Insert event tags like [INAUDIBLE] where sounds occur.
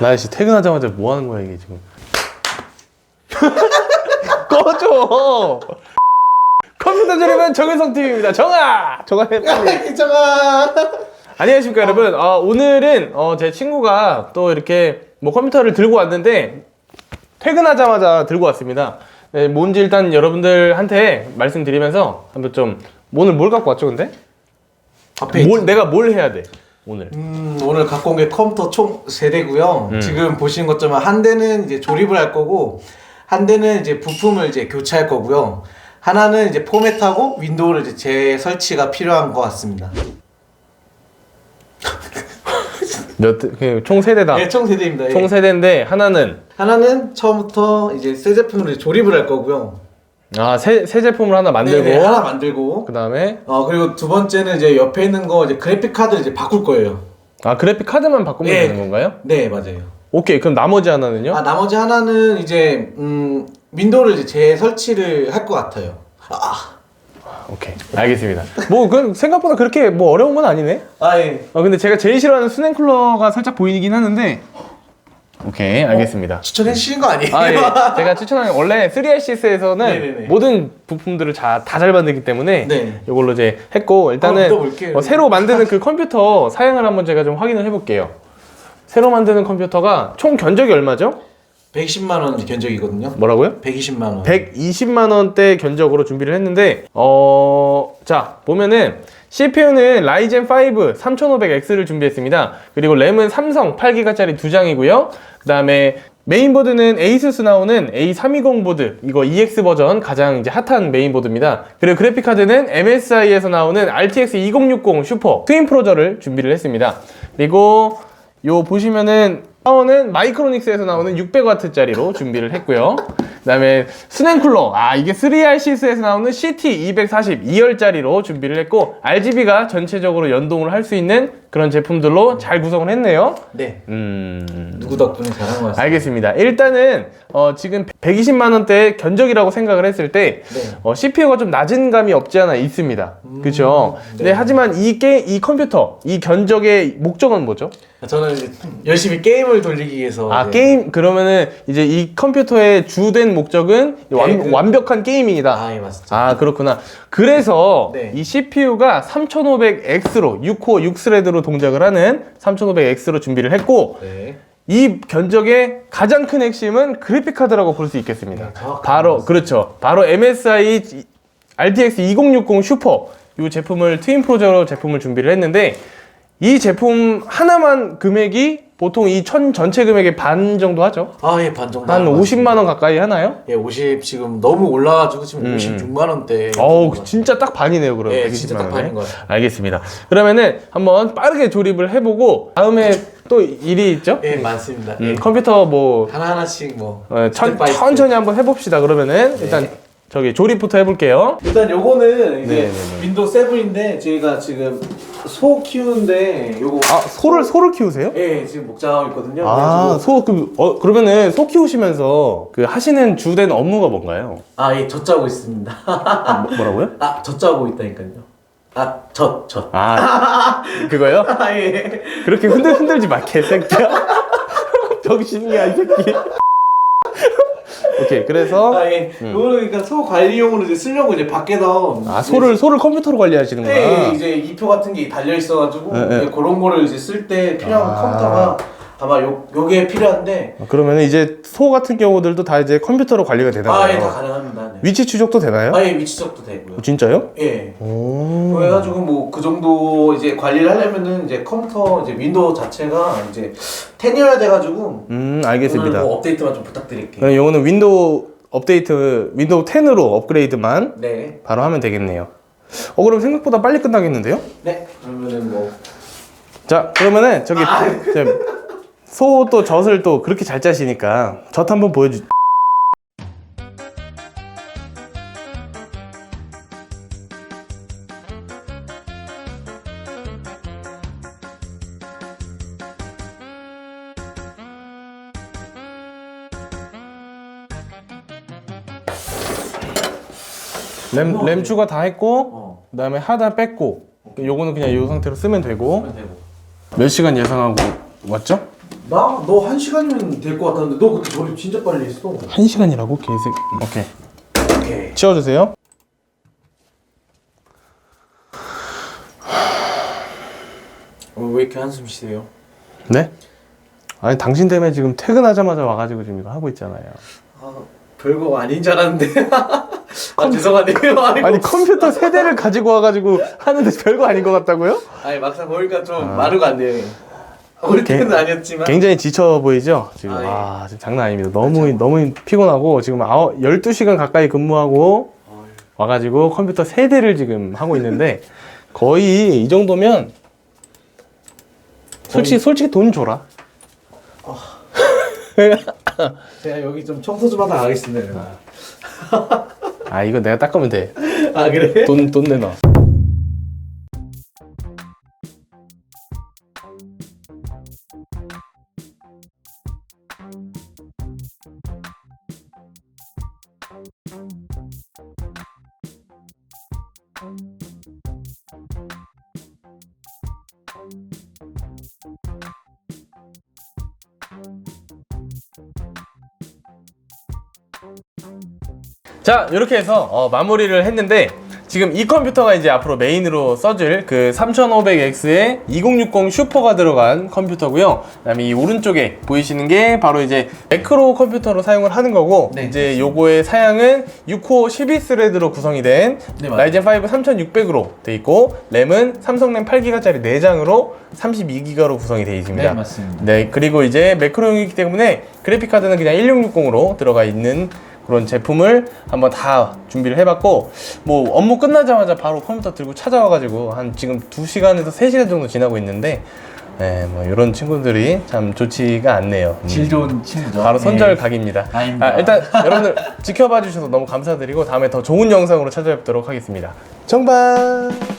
나씨 퇴근하자마자 뭐 하는 거야 이게 지금? [LAUGHS] 꺼줘. 컴퓨터 조립은 정혜성 팀입니다. 정아, 정아 해 빨리. 괜찮아. 안녕하십니까 여러분. 어, 오늘은 어, 제 친구가 또 이렇게 뭐 컴퓨터를 들고 왔는데 퇴근하자마자 들고 왔습니다. 네, 뭔지 일단 여러분들한테 말씀드리면서 한번 좀 오늘 뭘 갖고 왔죠 근데? 앞에 뭘 내가 뭘 해야 돼 오늘? 음, 오늘 갖고 온 게 컴퓨터 총 3대고요. 음. 지금 보시는 것처럼 한 대는 이제 조립을 할 거고 한 대는 이제 부품을 이제 교체할 거고요. 하나는 이제 포맷하고 윈도우를 이제 재설치가 필요한 것 같습니다. [LAUGHS] 몇총 세 대다. 네, 총 3대입니다. 총 세 대인데 하나는 하나는 처음부터 이제 새 제품으로 이제 조립을 할 거고요. 아 새 새 제품을 하나 만들고 네, 네, 하나 만들고 그 다음에 어 그리고 두 번째는 이제 옆에 있는 거 이제 그래픽 카드를 이제 바꿀 거예요. 아 그래픽 카드만 바꾸면 네. 되는 건가요? 네, 맞아요. 오케이 그럼 나머지 하나는요? 아 나머지 하나는 이제 음 윈도우를 이제 재설치를 할 것 같아요. 아, 오케이 알겠습니다. 뭐 그 생각보다 그렇게 뭐 어려운 건 아니네. 아 예. 어 근데 제가 제일 싫어하는 스낵 쿨러가 살짝 보이긴 하는데 오케이 알겠습니다. 추천해 주시는 거 아니에요? 아, 예. [LAUGHS] 제가 추천하는 원래 3RCS에서는 네네네. 모든 부품들을 다 잘 만들기 때문에 네. 이걸로 이제 했고 일단은 한번 믿어볼게요. 어, 새로 만드는 [LAUGHS] 그 컴퓨터 사양을 한번 제가 좀 확인을 해볼게요. 새로 만드는 컴퓨터가 총 견적이 얼마죠? 120만 원 견적이거든요. 뭐라고요? 120만 원. 120만 원대 견적으로 준비를 했는데 어, 자, 보면은 CPU는 라이젠 5 3500X를 준비했습니다. 그리고 램은 삼성 8기가짜리 두 장이고요. 그 다음에 메인보드는 에이수스 나오는 A320 보드 이거 EX 버전 가장 이제 핫한 메인보드입니다. 그리고 그래픽 카드는 MSI에서 나오는 RTX 2060 슈퍼 트윈 프로저를 준비를 했습니다. 그리고 요 보시면은 파워는 마이크로닉스에서 나오는 600W짜리로 준비를 했고요. 그 다음에 수냉 쿨러. 아, 이게 3RCS에서 나오는 CT240 2열짜리로 준비를 했고 RGB가 전체적으로 연동을 할 수 있는 그런 제품들로 잘 구성을 했네요. 네. 음. 누구 덕분에 잘한 것 같습니다. 알겠습니다. 일단은 어, 지금 120만 원대 견적이라고 생각을 했을 때 네. 어, CPU가 좀 낮은 감이 없지 않아 있습니다. 그렇죠? 네. 네. 하지만 이게 이 컴퓨터 이 견적의 목적은 뭐죠? 저는 이제 열심히 게임을 돌리기 위해서 아 네. 게임 그러면은 이제 이 컴퓨터의 주된 목적은 완, 그- 완벽한 게이밍이다. 아, 예, 맞습니다. 아 그렇구나. 그래서 네. 이 CPU가 3500X로 6코어 6스레드로 동작을 하는 3500X로 준비를 했고 네. 이 견적의 가장 큰 핵심은 그래픽 카드라고 볼 수 있겠습니다. 네, 정확한 바로 말씀. 그렇죠. 바로 MSI RTX 2060 슈퍼 이 제품을 트윈 프로저로 제품을 준비를 했는데 이 제품 하나만 금액이 보통 이 천 전체 금액의 반 정도 하죠. 아, 예, 반 정도. 한 하는 것 50만 원 가까이 하나요? 예, 50 지금 너무 올라가지고 지금 음, 56만 원대. 어우 진짜 딱 반이네요 그럼 예, 120만 진짜 딱 원에. 반인 것 같아요. 알겠습니다. 그러면은 한번 빠르게 조립을 해보고 다음에 또 일이 있죠? 예, 많습니다. 음, 예. 컴퓨터 뭐 하나 하나씩 뭐. 어, 천, 스텝 바이 스텝. 천천히 한번 해봅시다. 그러면은 네. 일단 저기 조립부터 해볼게요. 일단 요거는 이제 네, 네, 네. 윈도우 7인데 저희가 지금 소 키우는데 요거 아 소를 소를 키우세요? 예 지금 목장하고 있거든요. 아, 그래가지고 소, 그, 어, 그러면은 소 키우시면서 그 하시는 주된 업무가 뭔가요? 아 예 젖자고 있습니다. 뭐, 뭐라고요? 아 젖자고 있다니까요. 아 젖 젖. 아, 그거요? [LAUGHS] 아 예. 그렇게 흔들, 흔들지 마, 개새끼야. 병신이야, 이 새끼. 오케이, 그래서, 아 예. 요거는 그러니까 소 관리용으로 이제 쓰려고 이제 밖에서 아, 소를, 소를 컴퓨터로 관리하시는 구나. 네, 이제 이표 같은 게 달려 있어가지고 네, 네. 이제 그런 거를 이제 쓸 때 필요한 아. 컴퓨터가 아마 요 요게 필요한데 그러면은 이제 소 같은 경우들도 다 이제 컴퓨터로 관리가 되나요? 아예 다 가능합니다. 네. 위치 추적도 되나요? 아예 위치 적도 되고요. 어, 진짜요? 예. 오. 그래가지고 뭐 그 정도 이제 관리를 하려면은 이제 컴퓨터 이제 윈도우 자체가 이제 10이어야 돼가지고 음, 오늘 알겠습니다. 뭐 업데이트만 좀 부탁드릴게요. 그럼 요거는 윈도우 업데이트, 윈도우 10으로 업그레이드만 네. 바로 하면 되겠네요. 어, 그럼 생각보다 빨리 끝나겠는데요? 네. 그러면은 뭐 자, 그러면은 저기 소 또 젖을 또 그렇게 잘 짜시니까 젖 한번 보여주. 램, 램 추가 다 했고 어. 그다음에 하단 뺐고 요거는 그냥 이 상태로 쓰면 되고. 몇 시간 예상하고 왔죠? 나 너 한 시간이면 될 것 같았는데 너 그때 조립 진짜 빨리 했어. 한 시간이라고 개색. 오케이. 오케이. 치워주세요. 어, 왜 이렇게 한숨 쉬세요? 네? 아니 당신 때문에 지금 퇴근하자마자 와가지고 지금 이거 하고 있잖아요. 아 별거 아닌 줄 알았는데. [LAUGHS] 아 죄송하네요. [LAUGHS] 아이고. 아니 컴퓨터 세 대를 가지고 와가지고 하는데 별거 아닌 것 같다고요? 아니 막상 보니까 좀 마르고 안 돼요. 개- 때는 아니었지만. 굉장히 지쳐 보이죠? 지금 아, 예. 아, 지금 장난 아닙니다. 너무 너무 피곤하고 지금 아홉 12시간 가까이 근무하고 어휴. 와가지고 컴퓨터 세 대를 지금 하고 있는데 거의 이 정도면 솔직히 솔직히 돈 줘라. [LAUGHS] 제가 여기 좀 청소 좀 하다 가겠습니다. 아 이거 내가 닦으면 돼. 아 그래? 돈 돈 내놔. 자 이렇게 해서 어, 마무리를 했는데 지금 이 컴퓨터가 이제 앞으로 메인으로 써질 그 3500X에 2060 슈퍼가 들어간 컴퓨터고요 그다음에 이 오른쪽에 보이시는 게 바로 이제 매크로 컴퓨터로 사용을 하는 거고 네. 이제 요거의 사양은 6코어 12스레드로 구성이 된 네. 라이젠 5 3600으로 돼 있고 램은 삼성 램 8기가짜리 4장으로 32기가로 구성이 되어 있습니다 네 맞습니다. 네, 그리고 이제 매크로용이기 때문에 그래픽 카드는 그냥 1660으로 들어가 있는 그런 제품을 한번 다 준비를 해봤고 뭐 업무 끝나자마자 바로 컴퓨터 들고 찾아와가지고 한 지금 2시간에서 3시간 정도 지나고 있는데 네, 뭐 이런 친구들이 참 좋지가 않네요. 음. 질 좋은 친구죠. 바로 선절 네. 각입니다. 아닙니다. 아, 일단 여러분들 지켜봐 주셔서 너무 감사드리고 다음에 더 좋은 영상으로 찾아뵙도록 하겠습니다. 정반.